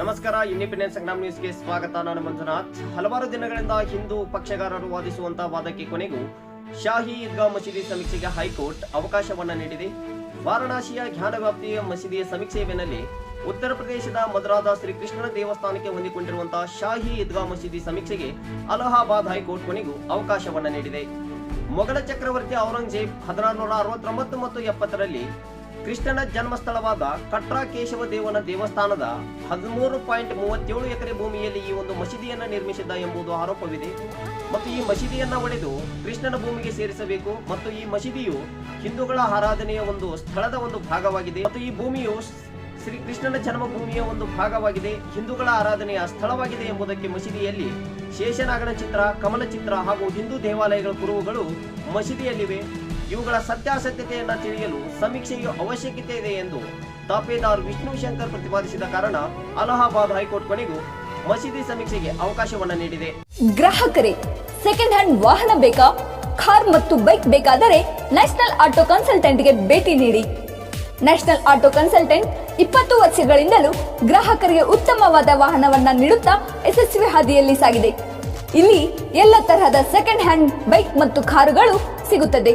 ನಮಸ್ಕಾರ ಇಂಡಿಪೆಂಡೆನ್ಸ್ ಸಂಗ್ರಾಮ್ ನ್ಯೂಸ್ಗೆ ಸ್ವಾಗತ. ನಾನು ಮಂಜುನಾಥ್. ಹಲವಾರು ದಿನಗಳಿಂದ ಹಿಂದೂ ಪಕ್ಷಗಾರರು ವಾದಿಸುವಂತಹ ವಾದಕ್ಕೆ ಕೊನೆಗೂ ಶಾಹಿ ಈದ್ಗಾ ಮಸೀದಿ ಸಮೀಕ್ಷೆಗೆ ಹೈಕೋರ್ಟ್ ಅವಕಾಶವನ್ನ ನೀಡಿದೆ. ವಾರಣಾಸಿಯ ಜ್ಞಾನವ್ಯಾಪ್ತಿಯ ಮಸೀದಿಯ ಸಮೀಕ್ಷೆಯ ಬೆನ್ನಲ್ಲಿ ಉತ್ತರ ಪ್ರದೇಶದ ಮದ್ರಾದ ಶ್ರೀಕೃಷ್ಣನ ದೇವಸ್ಥಾನಕ್ಕೆ ಹೊಂದಿಕೊಂಡಿರುವಂತಹ ಶಾಹಿ ಈದ್ಗಾ ಮಸೀದಿ ಸಮೀಕ್ಷೆಗೆ ಅಲಹಾಬಾದ್ ಹೈಕೋರ್ಟ್ ಕೊನೆಗೂ ಅವಕಾಶವನ್ನ ನೀಡಿದೆ. ಮೊಘಲ ಚಕ್ರವರ್ತಿ ಔರಂಗಜೇಬ್ ಹದಿನಾರು ನೂರ ಅರವತ್ತೊಂಬತ್ತು ಮತ್ತು ಎಪ್ಪತ್ತರಲ್ಲಿ ಕೃಷ್ಣನ ಜನ್ಮಸ್ಥಳವಾದ ಕಟ್ರಾ ಕೇಶವ ದೇವನ ದೇವಸ್ಥಾನದ ಹದಿಮೂರು ಪಾಯಿಂಟ್ ಮೂವತ್ತೇಳು ಎಕರೆ ಭೂಮಿಯಲ್ಲಿ ಈ ಒಂದು ಮಸೀದಿಯನ್ನು ನಿರ್ಮಿಸಿದ್ದ ಎಂಬುದು ಆರೋಪವಿದೆ. ಮತ್ತು ಈ ಮಸೀದಿಯನ್ನು ಒಡೆದು ಕೃಷ್ಣನ ಭೂಮಿಗೆ ಸೇರಿಸಬೇಕು. ಮತ್ತು ಈ ಮಸೀದಿಯು ಹಿಂದೂಗಳ ಆರಾಧನೆಯ ಒಂದು ಸ್ಥಳದ ಒಂದು ಭಾಗವಾಗಿದೆ. ಮತ್ತು ಈ ಭೂಮಿಯು ಶ್ರೀ ಕೃಷ್ಣನ ಜನ್ಮಭೂಮಿಯ ಒಂದು ಭಾಗವಾಗಿದೆ. ಹಿಂದೂಗಳ ಆರಾಧನೆಯ ಸ್ಥಳವಾಗಿದೆ ಎಂಬುದಕ್ಕೆ ಮಸೀದಿಯಲ್ಲಿ ಶೇಷನಾಗನ ಚಿತ್ರ ಕಮಲ ಚಿತ್ರ ಹಾಗೂ ಹಿಂದೂ ದೇವಾಲಯಗಳ ಕುರುವುಗಳು ಮಸೀದಿಯಲ್ಲಿವೆ. ಇವುಗಳ ಸತ್ಯಾಸತ್ಯತೆಯನ್ನು ತಿಳಿಯಲು ಸಮೀಕ್ಷೆಯ ಅವಶ್ಯಕತೆ ಇದೆ ಎಂದು ತಾಪೇದಾರ್ ವಿಷ್ಣು ಶಂಕರ್ ಪ್ರತಿಪಾದಿಸಿದ ಕಾರಣ ಅಲಹಾಬಾದ್ ಹೈಕೋರ್ಟ್ ಕೊನೆಗೂ ಮಸೀದಿ ಸಮೀಕ್ಷೆಗೆ ಅವಕಾಶವನ್ನು ನೀಡಿದೆ. ಗ್ರಾಹಕರೇ ಸೆಕೆಂಡ್ ಹ್ಯಾಂಡ್ ವಾಹನ ಬೇಕಾ? ಕಾರ್ ಮತ್ತು ಬೈಕ್ ಬೇಕಾದರೆ ನ್ಯಾಷನಲ್ ಆಟೋ ಕನ್ಸಲ್ಟೆಂಟ್ಗೆ ಭೇಟಿ ನೀಡಿ. ನ್ಯಾಷನಲ್ ಆಟೋ ಕನ್ಸಲ್ಟೆಂಟ್ ಇಪ್ಪತ್ತು ವರ್ಷಗಳಿಂದಲೂ ಗ್ರಾಹಕರಿಗೆ ಉತ್ತಮವಾದ ವಾಹನವನ್ನ ನೀಡುತ್ತಾ ಯಶಸ್ವಿ ಹಾದಿಯಲ್ಲಿ ಸಾಗಿದೆ. ಇಲ್ಲಿ ಎಲ್ಲ ತರಹದ ಸೆಕೆಂಡ್ ಹ್ಯಾಂಡ್ ಬೈಕ್ ಮತ್ತು ಕಾರುಗಳು ಸಿಗುತ್ತದೆ.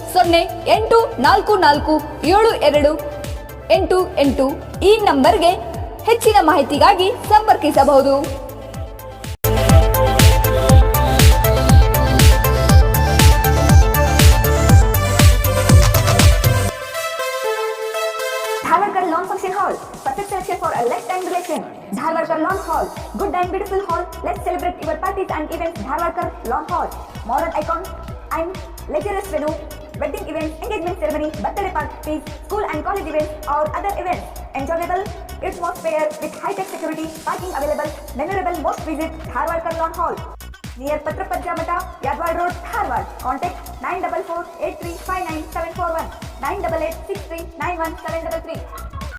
ಸೊನ್ನೆ ಎಂಟು ನಾಲ್ಕು ನಾಲ್ಕು ಏಳು ಎರಡು ಎಂಟು ಎಂಟು ಈ ನಂಬರ್ಗೆ ಹೆಚ್ಚಿನ ಮಾಹಿತಿಗಾಗಿ ಸಂಪರ್ಕಿಸಬಹುದು. ಧಾರ್ವಾಕರ್ ಲಾನ್ ಪಾಶೇನ್ ಹಾಲ್ ಪ್ರತ್ಯಕ್ಷ for good and beautiful hall left celebrity birthday party and even Dharwadkar long hall ಮೋಲಟ್ account and lectures venue Wedding events, engagement ceremony, birthday parties, school and college events or other events. Enjoyable atmosphere with high-tech security, parking available, memorable most visit Harvard Lawn Hall. Near Patrapajja Mata, Yadwad Road, Harvard. Contact 944 8359 741 988 63 91 733.